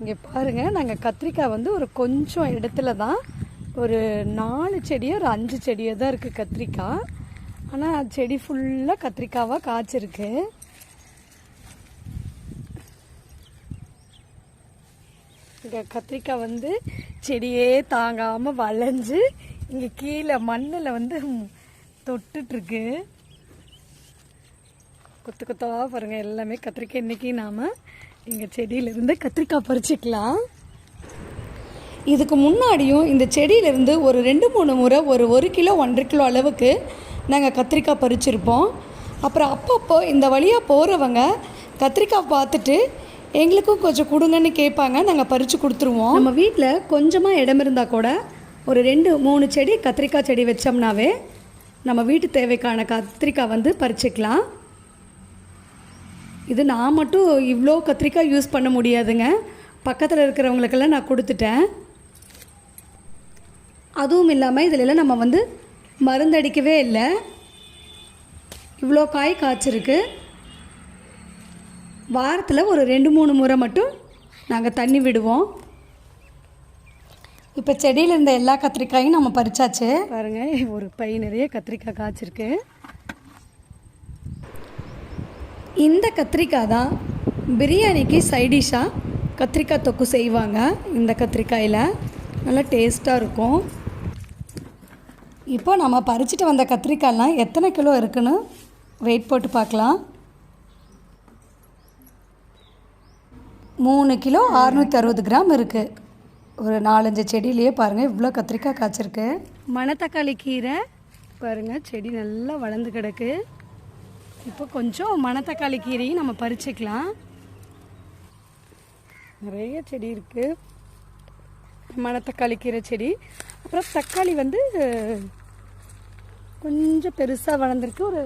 இங்கே பாருங்கள் நாங்கள் கத்திரிக்காய் வந்து ஒரு கொஞ்சம் இடத்துல தான் ஒரு நாலு செடியோ ஒரு அஞ்சு செடியோ தான் இருக்குது கத்திரிக்காய். ஆனால் செடி ஃபுல்லாக கத்திரிக்காவாக காய்ச்சிருக்கு. இங்கே கத்திரிக்காய் வந்து செடியே தாங்காமல் வளைஞ்சு இங்கே கீழே மண்ணில் வந்து தொட்டுட்ருக்கு. கொத்து கொத்தவா பாருங்கள் எல்லாமே கத்திரிக்காய் இன்றைக்கி நாம் எங்கள் செடியிலிருந்து கத்திரிக்காய் பறிச்சுக்கலாம். இதுக்கு முன்னாடியும் இந்த செடியிலேருந்து ஒரு ரெண்டு மூணு முறை ஒரு ஒரு கிலோ ஒன்றரை கிலோ அளவுக்கு நாங்கள் கத்திரிக்காய் பறிச்சிருப்போம். அப்புறம் அப்பப்போ இந்த வழியாக போகிறவங்க கத்திரிக்காய் பார்த்துட்டு எங்களுக்கும் கொஞ்சம் கொடுங்கன்னு கேட்பாங்க. நாங்கள் பறித்து கொடுத்துருவோம். நம்ம வீட்டில் கொஞ்சமாக இடம் இருந்தால் கூட ஒரு ரெண்டு மூணு செடி கத்திரிக்காய் செடி வச்சோம்னாவே நம்ம வீட்டு தேவைக்கான கத்திரிக்காய் வந்து பறிச்சுக்கலாம். இது நான் மட்டும் இவ்வளோ கத்திரிக்காய் யூஸ் பண்ண முடியாதுங்க. பக்கத்தில் இருக்கிறவங்களுக்கெல்லாம் நான் கொடுத்துட்டேன். அதுவும் இல்லாமல் இதிலெல்லாம் நம்ம வந்து மருந்தடிக்கவே இல்லை. இவ்வளோ காய் காய்ச்சிருக்கு. வாரத்தில் ஒரு ரெண்டு மூணு முறை மட்டும் நாங்கள் தண்ணி விடுவோம். இப்போ செடியில் இருந்த எல்லா கத்திரிக்காயும் நம்ம பறிச்சாச்சு. பாருங்கள் ஒரு பை நிறைய கத்திரிக்காய் காய்ச்சிருக்கு. இந்த கத்திரிக்காய் தான் பிரியாணிக்கு சைடிஷாக கத்திரிக்காய் தொக்கு செய்வாங்க இந்த கத்திரிக்காயில். நல்லா டேஸ்ட்டாக இருக்கும். இப்போ நம்ம பறிச்சுட்டு வந்த கத்திரிக்காய்லாம் எத்தனை கிலோ இருக்குன்னு வெயிட் போட்டு பார்க்கலாம். மூணு கிலோ அறுநூற்றி அறுபது கிராம் இருக்குது ஒரு நாலஞ்சு செடியிலேயே பாருங்கள் இவ்வளோ கத்திரிக்காய் காய்ச்சிருக்கு. மணத்தக்காளி கீரை. பாருங்கள் செடி நல்லா வளர்ந்து கிடக்கு. இப்போ கொஞ்சம் மணத்தக்காளி கீரையும் நம்ம பறிச்சுக்கலாம். நிறைய செடி இருக்குது மணத்தக்காளி கீரை செடி. அப்புறம் தக்காளி வந்து கொஞ்சம் பெருசாக வளர்ந்துருக்கு. ஒரு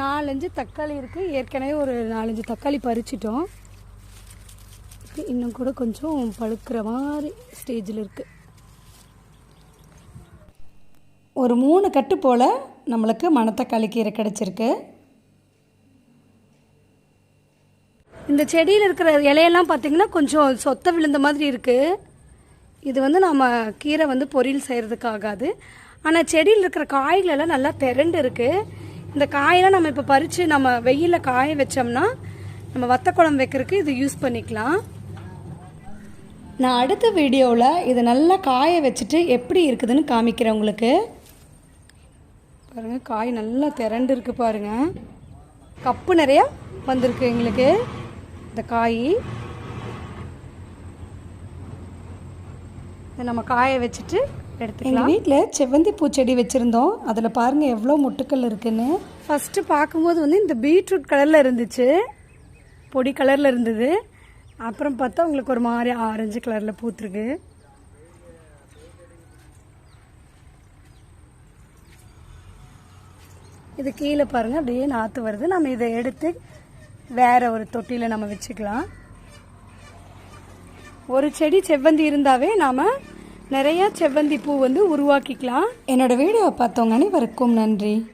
நாலஞ்சு தக்காளி இருக்குது ஏற்கனவே ஒரு நாலஞ்சு தக்காளி பறிச்சிட்டோம். இன்னும் கூட கொஞ்சம் பழுக்கிற மாதிரி ஸ்டேஜில் இருக்குது ஒரு மூணு கட்டு போல் நம்மளுக்கு மணத்தக்காளி கீரை கிடச்சிருக்கு. இந்த செடியில் இருக்கிற இலையெல்லாம் பார்த்திங்கன்னா கொஞ்சம் சொத்த விழுந்த மாதிரி இருக்குது இது வந்து நம்ம கீரை வந்து பொரியல் செய்கிறதுக்கு ஆகாது. ஆனால் செடியில் இருக்கிற காய்களெல்லாம் நல்லா திரண்டு இருக்குது இந்த காயெல்லாம் நம்ம இப்போ பறித்து நம்ம வெயிலில் காய வச்சோம்னா நம்ம வத்த குழம்பு வைக்கிறதுக்கு இது யூஸ் பண்ணிக்கலாம். நான் அடுத்த வீடியோவில் இது நல்லா காய வச்சுட்டு எப்படி இருக்குதுன்னு காமிக்கிறேன் உங்களுக்கு. பாருங்க காய் நல்லா திரண்டு இருக்கு பாருங்க. கப்பு நிறையா வந்திருக்கு எங்களுக்கு. இந்த காய். இதை நம்ம காய வச்சுட்டு எடுத்துக்கலாம். எங்கள் வீட்டில் செவ்வந்தி பூச்செடி வச்சுருந்தோம். அதில் பாருங்கள் எவ்வளோ முட்டுக்கள் இருக்குன்னு. ஃபஸ்ட்டு பார்க்கும்போது வந்து இந்த பீட்ரூட் கலரில் இருந்துச்சு. பொடி கலரில் இருந்தது. அப்புறம் பார்த்தா உங்களுக்கு ஒரு மாதிரி ஆரஞ்சு கலரில் பூத்துருக்கு. இது கீழே பாருங்கள் அப்படியே நாற்று வருது. நம்ம இதை எடுத்து வேற ஒரு தொட்டியில் நம்ம வச்சுக்கலாம். ஒரு செடி செவ்வந்தி இருந்தாவே நாம் நிறையா செவ்வந்தி பூ வந்து உருவாக்கிக்கலாம். என்னோட வீடியோவை பார்த்தவங்க அனைவருக்கும் நன்றி.